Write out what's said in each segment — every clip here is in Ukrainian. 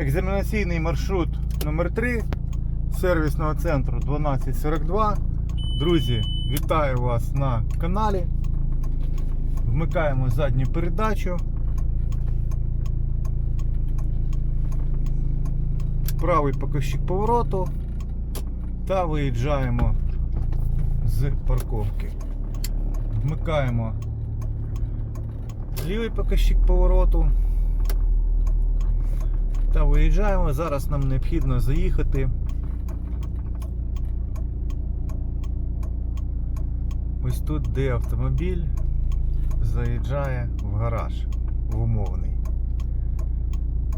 Екзаменаційний маршрут номер 3 сервісного центру 1242. Друзі, вітаю вас на каналі. Вмикаємо задню передачу. Правий покажчик повороту та виїжджаємо з парковки. Вмикаємо лівий покажчик повороту та виїжджаємо. Зараз нам необхідно заїхати. Ось тут, де автомобіль заїжджає в гараж в умовний.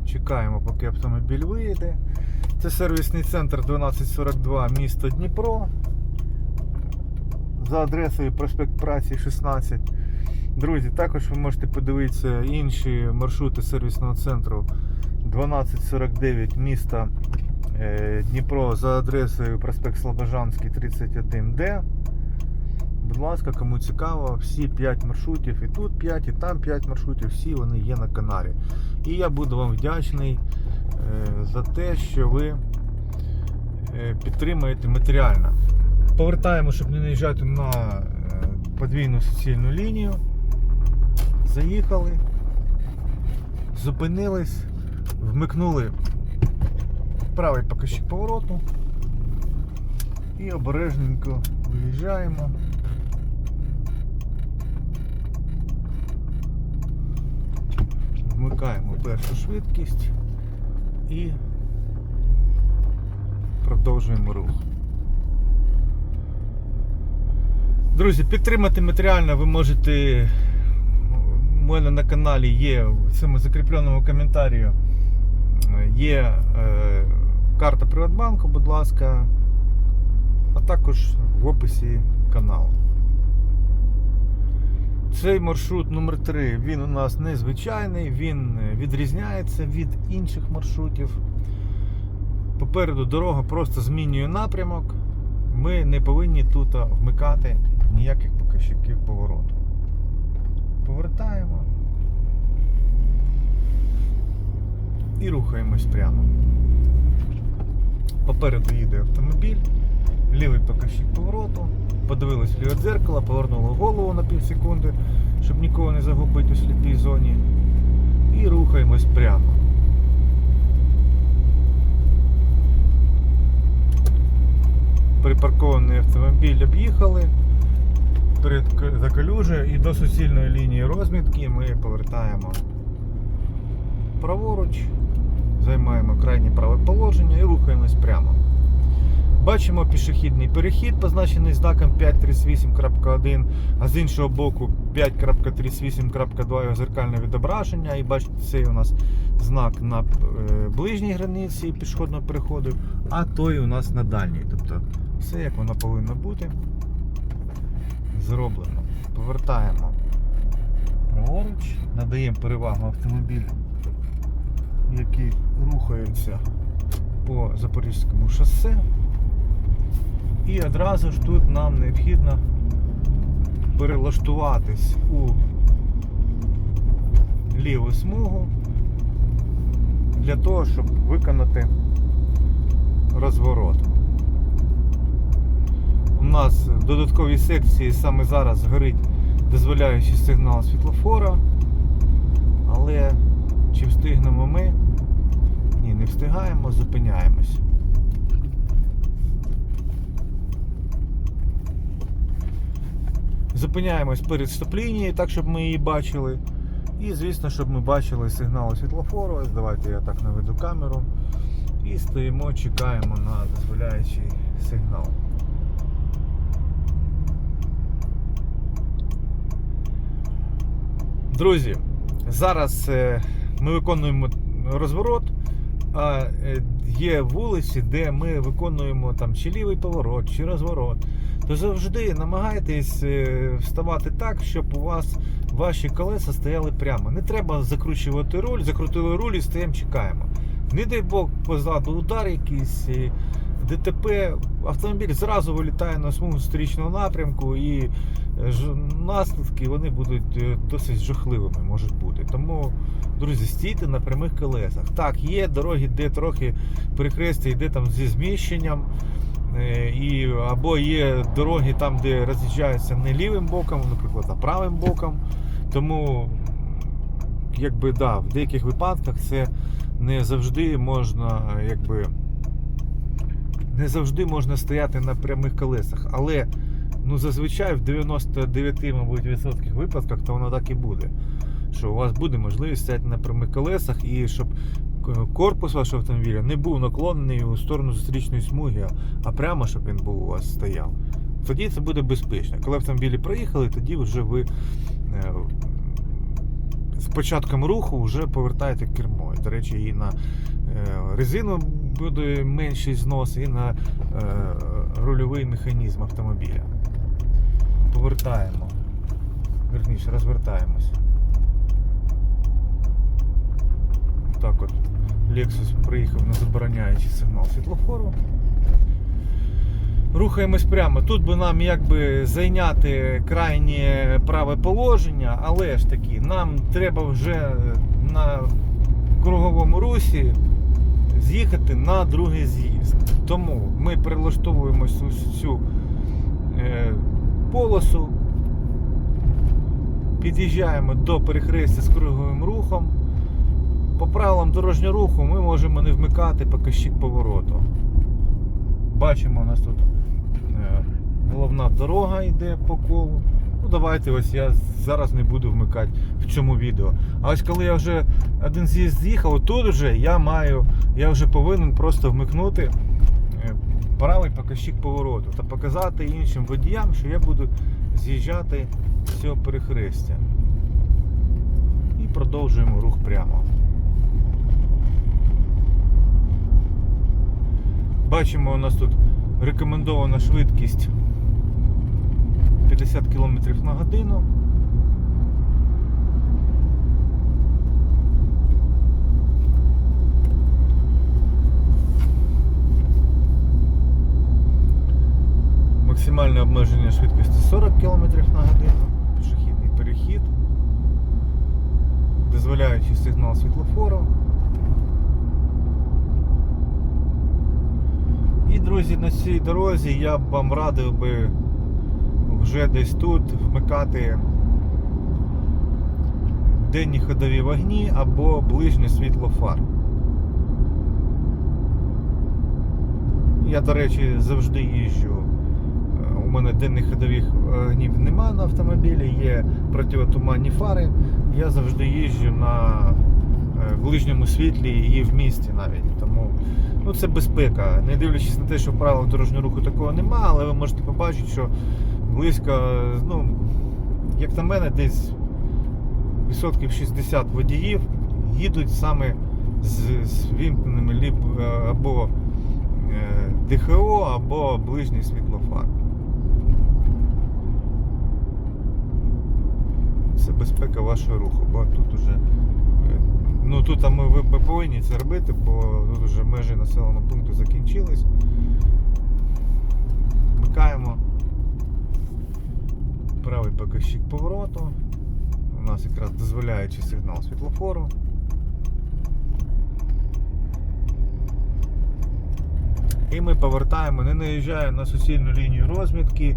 Чекаємо, поки автомобіль виїде. Це сервісний центр 1242 місто Дніпро. За адресою проспект Праці 16. Друзі, також ви можете подивитися інші маршрути сервісного центру 1249 міста е, Дніпро за адресою проспект Слобожанський 31Д. Будь ласка, кому цікаво, всі 5 маршрутів, і тут 5, і там 5 маршрутів, всі вони є на каналі. І я буду вам вдячний е, за те, що ви е, підтримуєте матеріально. Повертаємо, щоб не наїжджати на подвійну суцільну лінію. Заїхали, зупинились, вмикнули правий покажчик повороту і обережненько виїжджаємо. Вмикаємо першу швидкість і продовжуємо рух. Друзі, підтримати матеріально ви можете. У мене на каналі є в цьому закріпленому коментарі е, є е, карта Приватбанку, будь ласка, а також в описі каналу. Цей маршрут номер 3 він у нас незвичайний, він е, відрізняється від інших маршрутів. Попереду дорога просто змінює напрямок. Ми не повинні тут вмикати ніяких показчиків повороту. Повертаємо і рухаємось прямо. Попереду їде автомобіль, лівий показчик повороту, подивились ліве дзеркало, повернули голову на пів секунди, щоб нікого не загубити у сліпій зоні. І рухаємось прямо. Припаркований автомобіль об'їхали за калюжею і до суцільної лінії розмітки ми повертаємо праворуч, займаємо крайнє праве положення і рухаємось прямо. Бачимо пішохідний перехід, позначений знаком 538.1, а з іншого боку 5.38.2 його зеркальне відображення. І бачите, цей у нас знак на е, ближній границі пішохідного переходу, а той у нас на дальній. Тобто все як воно повинно бути зроблено. Повертаємо праворуч, надаємо перевагу автомобілю, який рухається по Запорізькому шосе. І одразу ж тут нам необхідно перелаштуватись у ліву смугу для того, щоб виконати розворот. У нас в додатковій секції саме зараз горить дозволяючий сигнал світлофора. Але чи встигнемо ми? Не встигаємо, зупиняємось. Зупиняємось перед стоп-лінією, так щоб ми її бачили. І, звісно, щоб ми бачили сигнал світлофору. Ось Давайте я так наведу камеру. І стоїмо, чекаємо на дозволяючий сигнал. Друзі, зараз е, ми виконуємо розворот, а е, є вулиці, де ми виконуємо там чи лівий поворот, чи розворот. То завжди намагайтесь е, вставати так, щоб у вас ваші колеса стояли прямо. Не треба закручувати руль, закрутили руль і стоїмо, чекаємо. Не дай Бог позаду удар якийсь, ДТП, автомобіль зразу вилітає на смугу зустрічного напрямку, і е, наслідки вони будуть е, досить жахливими, можуть бути. Тому, друзі, стійте на прямих колесах. Так, є дороги, де трохи перехрестя йде там зі зміщенням. Е, І, або є дороги там, де роз'їжджаються не лівим боком, наприклад, а правим боком. Тому, якби да, в деяких випадках це не завжди можна, якби не завжди можна стояти на прямих колесах. Але ну, зазвичай в 99, мабуть, відсотках випадках то воно так і буде. Що у вас буде можливість стояти на прямих колесах і щоб корпус вашого автомобіля не був наклонений у сторону зустрічної смуги, а прямо, щоб він був у вас стояв. Тоді це буде безпечно. Коли автомобілі проїхали, тоді вже ви е, з початком руху вже повертаєте кермо. До речі, і на е, резину буде менший знос, і на е, рульовий механізм автомобіля. Повертаємо. Верніше, розвертаємось. Так от Lexus приїхав на забороняючий сигнал світлофору. Рухаємось прямо. Тут би нам якби зайняти крайнє праве положення, але ж таки, нам треба вже на круговому русі з'їхати на другий з'їзд. Тому ми перелаштовуємось у цю е, полосу, під'їжджаємо до перехрестя з круговим рухом. По правилам дорожнього руху ми можемо не вмикати показчик повороту. Бачимо, у нас тут е, головна дорога йде по колу. Давайте ось я зараз не буду вмикати в цьому відео. А ось коли я вже один з'їзд з'їхав, тут вже я маю, я вже повинен просто вмикнути е, правий показчик повороту та показати іншим водіям, що я буду з'їжджати з цього перехрестя. І продовжуємо рух прямо. Бачимо, у нас тут рекомендована швидкість 50 км на годину. Максимальне обмеження швидкості 40 км на годину, пішохідний перехід, дозволяючий сигнал світлофору. І, друзі, на цій дорозі я б вам радив би вже десь тут вмикати денні ходові вогні або ближнє світло фар. Я, до речі, завжди їжджу. Е, У мене денних ходових вогнів немає на автомобілі, є противотуманні фари. Я завжди їжджу на е, ближньому світлі і в місті навіть. Тому ну, це безпека. Не дивлячись на те, що в дорожнього руху такого немає, але ви можете побачити, що близько, ну, як на мене, десь відсотків 60 водіїв їдуть саме з, з вімкненими е, або е, ДХО, або ближній світлофар. Це безпека вашого руху, бо тут уже. е, Ну тут ми, ви повинні це робити, бо тут вже межі населеного пункту закінчились. Вмикаємо правий показчик повороту. У нас якраз дозволяючий сигнал світлофору. І ми повертаємо, не наїжджає на суцільну лінію розмітки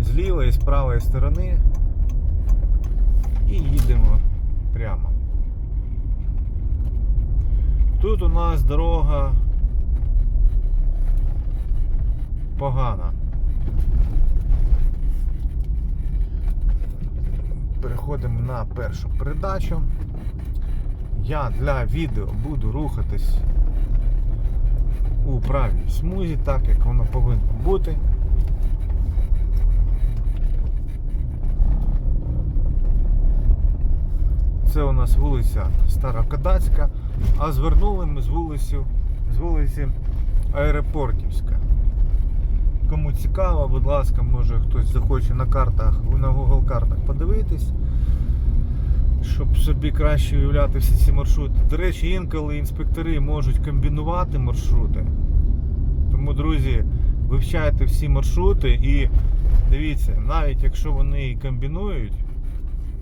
з лівої з правої сторони. І їдемо прямо. Тут у нас дорога погана. Переходимо на першу передачу. Я для відео буду рухатись у правій смузі, так як воно повинно бути. Це у нас вулиця Старокадацька, а звернули ми з вулиці, з вулиці Аеропортівська. Кому цікаво, будь ласка, може хтось захоче на картах, на Google картах подивитись, щоб собі краще уявляти всі ці маршрути. До речі, інколи інспектори можуть комбінувати маршрути. Тому друзі, вивчайте всі маршрути і дивіться, навіть якщо вони комбінують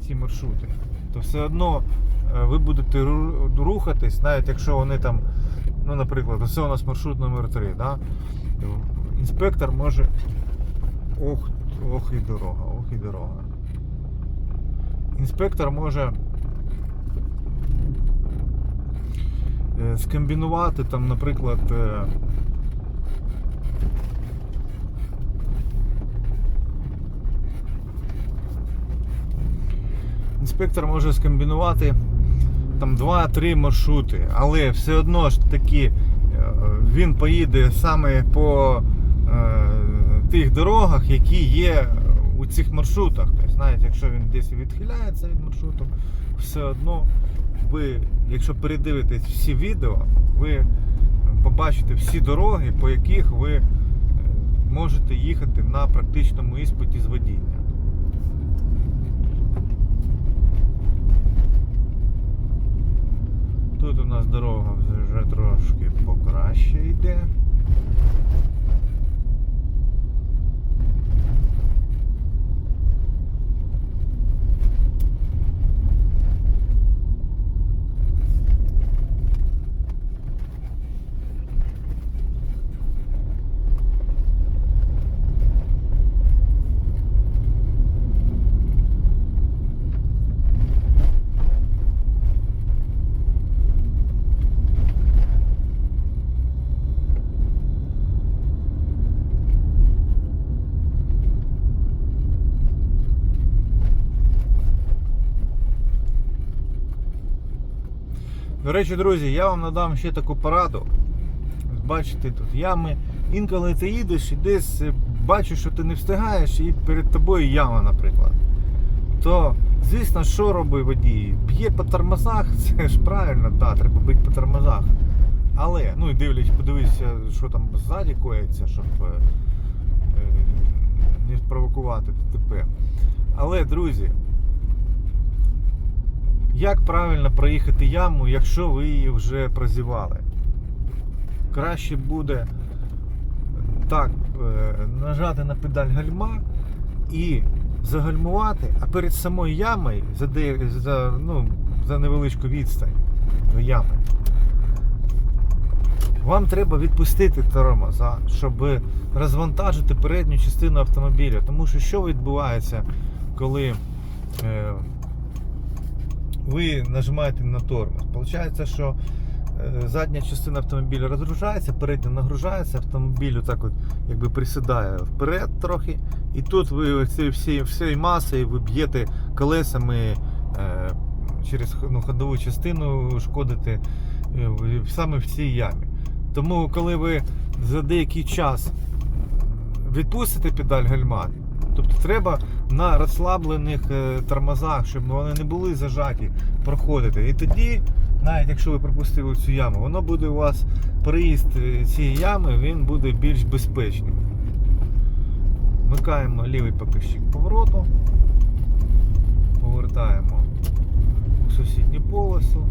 ці маршрути, то все одно е, ви будете рухатись, навіть якщо вони там, ну, наприклад, ось у нас маршрут номер 3 да? Інспектор може. Ох, ох і дорога, ох і дорога. Інспектор може е, скомбінувати там, наприклад. е, Інспектор може скомбінувати там 2-3 маршрути, але все одно ж таки е, він поїде саме по тих дорогах, які є у цих маршрутах. Тобто, навіть якщо він десь відхиляється від маршруту, все одно ви, якщо передивитесь всі відео, ви побачите всі дороги, по яких ви е, можете їхати на практичному іспиті з водіння. Тут у нас дорога вже трошки покраще йде. До речі, друзі, я вам надам ще таку пораду. Бачите, тут ями. Інколи ти їдеш і десь е, бачиш, що ти не встигаєш, і перед тобою яма, наприклад. То, звісно, що робить водій? Б'є по тормозах, це ж правильно, да, треба бити по тормозах. Але, ну і дивлячись, подивися, що там ззаді коїться, щоб е, е, не спровокувати ДТП. Але, друзі, як правильно проїхати яму, якщо ви її вже прозівали? Краще буде так е, нажати на педаль гальма і загальмувати, а перед самою ямою за, за, ну, за невеличку відстань до ями. Вам треба відпустити тормоза, щоб розвантажити передню частину автомобіля. Тому що що відбувається, коли е, ви нажимаєте на тормоз. Получається, що е, задня частина автомобіля розгружається, передня нагружається, автомобіль отак от якби присідає вперед трохи. І тут ви всією масою ви б'єте колесами е, через ну, ходову частину, шкодите е, саме в цій ямі. Тому, коли ви за деякий час відпустите педаль гальма, тобто треба на розслаблених е, тормозах, щоб вони не були зажаті, проходити. І тоді, навіть якщо ви пропустили цю яму, воно буде у вас приїзд е, цієї ями, він буде більш безпечним. Вмикаємо лівий показчик повороту, повертаємо у сусідню полосу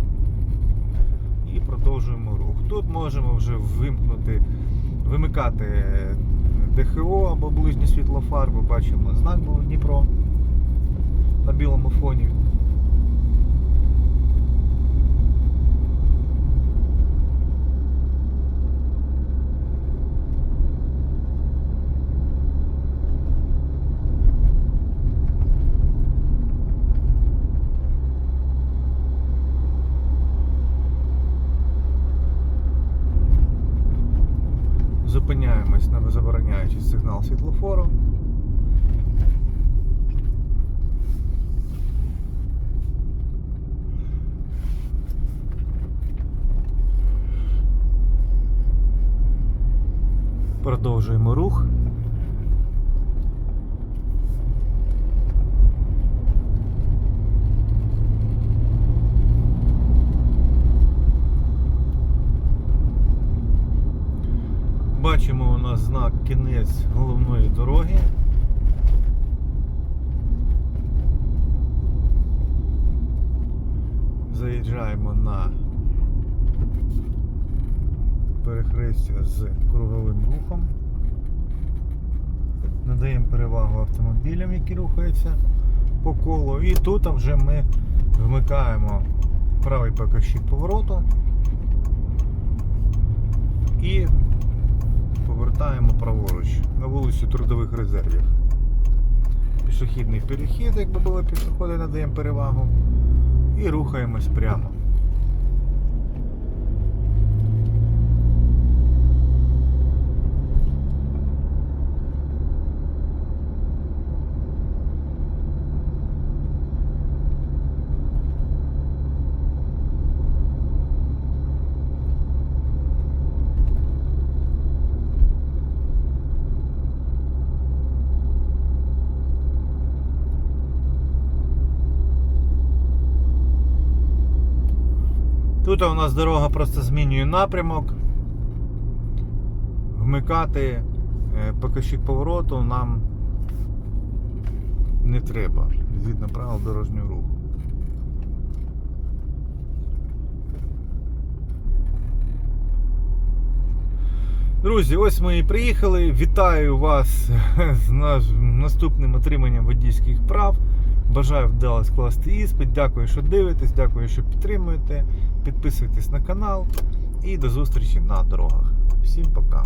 і продовжуємо рух. Тут можемо вже вимкнути, вимикати ДХО або ближні світлофар, ми бачимо знак був Дніпро на білому фоні. Зупиняємось на забороняючий сигнал світлофору. Продовжуємо рух. Бачимо у нас знак кінець головної дороги. Заїжджаємо на перехрестя з круговим рухом. Надаємо перевагу автомобілям, які рухаються по колу. І тут вже ми вмикаємо правий покажчик повороту і повертаємо праворуч на вулицю Трудових резервів. Пішохідний перехід, якби були пішоходи, надаємо перевагу. І рухаємось прямо. Тут у нас дорога просто змінює напрямок. Вмикати е, покажчик повороту нам не треба згідно правил дорожнього руху. Друзі, ось ми і приїхали. Вітаю вас з наступним отриманням водійських прав. Бажаю вдало скласти іспит. Дякую, що дивитесь, дякую, що підтримуєте. Підписуйтесь на канал і до зустрічі на дорогах. Всім пока.